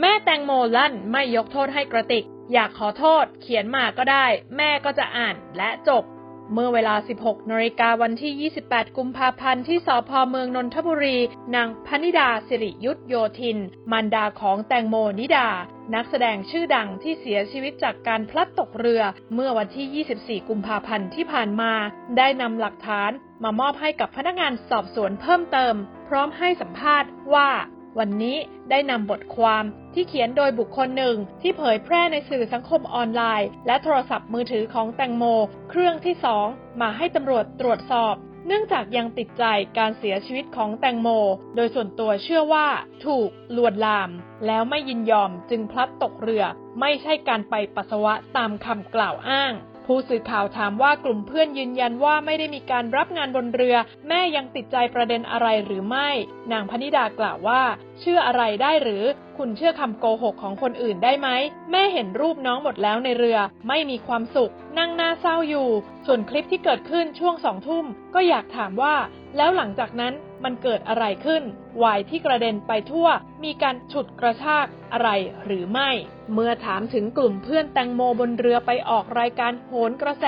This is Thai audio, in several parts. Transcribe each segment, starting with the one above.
แม่แตงโมลั่นไม่ยกโทษให้กระติก อยากขอโทษ เขียนมาก็ได้ แม่ก็จะอ่านและจบ เมื่อเวลา 16นาฬิกาวันที่ 28 กุมภาพันธ์ที่สพเมืองนนทบุรี นางพนิดาสิริยุทธโยธิน มารดาของแตงโมนิดา นักแสดงชื่อดังที่เสียชีวิตจากการพลัดตกเรือ เมื่อวันที่ 24 กุมภาพันธ์ที่ผ่านมา ได้นำหลักฐานมามอบให้กับพนักงานสอบสวนเพิ่มเติม พร้อมให้สัมภาษณ์ว่า วันนี้ได้นำบทความที่เขียนโดยบุคคลหนึ่งที่เผยแพร่ในสื่อสังคมออนไลน์ และโทรศัพท์มือถือของแตงโม เครื่องที่สองมาให้ตำรวจตรวจสอบ เนื่องจากยังติดใจการเสียชีวิตของแตงโม โดยส่วนตัวเชื่อว่าถูกลวนลาม แล้วไม่ยินยอมจึงพลัดตกเรือ ไม่ใช่การไปปัสสาวะตามคำกล่าวอ้าง ผู้สื่อข่าวถามว่ากลุ่มเพื่อนยืนยันว่าไม่ได้มีการรับงานบนเรือ แม่ยังติดใจประเด็นอะไรหรือไม่ นางพนิดากล่าวว่า เชื่ออะไรได้หรือ คุณเชื่อคำโกหกของคนอื่นได้ไหม แม่เห็นรูปน้องหมดแล้วในเรือ ไม่มีความสุข นั่งหน้าเศร้าอยู่ ส่วนคลิปที่เกิดขึ้นช่วงสองทุ่ม ก็อยากถามว่า แล้วหลังจากนั้นมันเกิดอะไรขึ้นวายที่กระเด็นไปทั่ว มีการฉุดกระชากอะไรหรือไม่ เมื่อถามถึงกลุ่มเพื่อนแตงโมบนเรือไปออกรายการโหนกระแส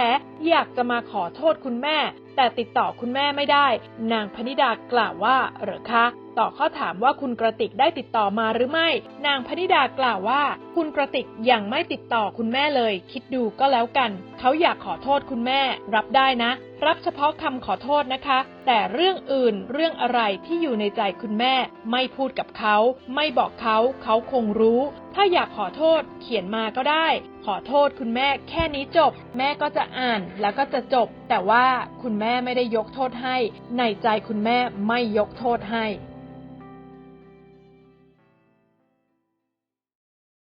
อยากจะมาขอโทษคุณแม่ แต่ติดต่อคุณแม่ไม่ได้ นางพนิดากล่าวว่าเหรอคะต่อข้อถามว่าคุณกระติกได้ติดต่อมาหรือไม่ นางพนิดากล่าวว่า คุณกระติกยังไม่ติดต่อคุณแม่เลย คิดดูก็แล้วกัน เขาอยากขอโทษคุณแม่ รับได้นะรับเฉพาะคำขอโทษนะคะ แต่เรื่องอื่นเรื่องอะไรที่อยู่ในใจคุณแม่ ไม่พูดกับเขา ไม่บอกเขาเขาคงรู้ ถ้าอยากขอโทษเขียนมาก็ได้ ขอโทษคุณแม่แค่นี้จบ แม่ก็จะอ่านแล้วก็จะจบ แต่ว่าคุณแม่ไม่ได้ยกโทษให้ ในใจคุณแม่ไม่ยกโทษให้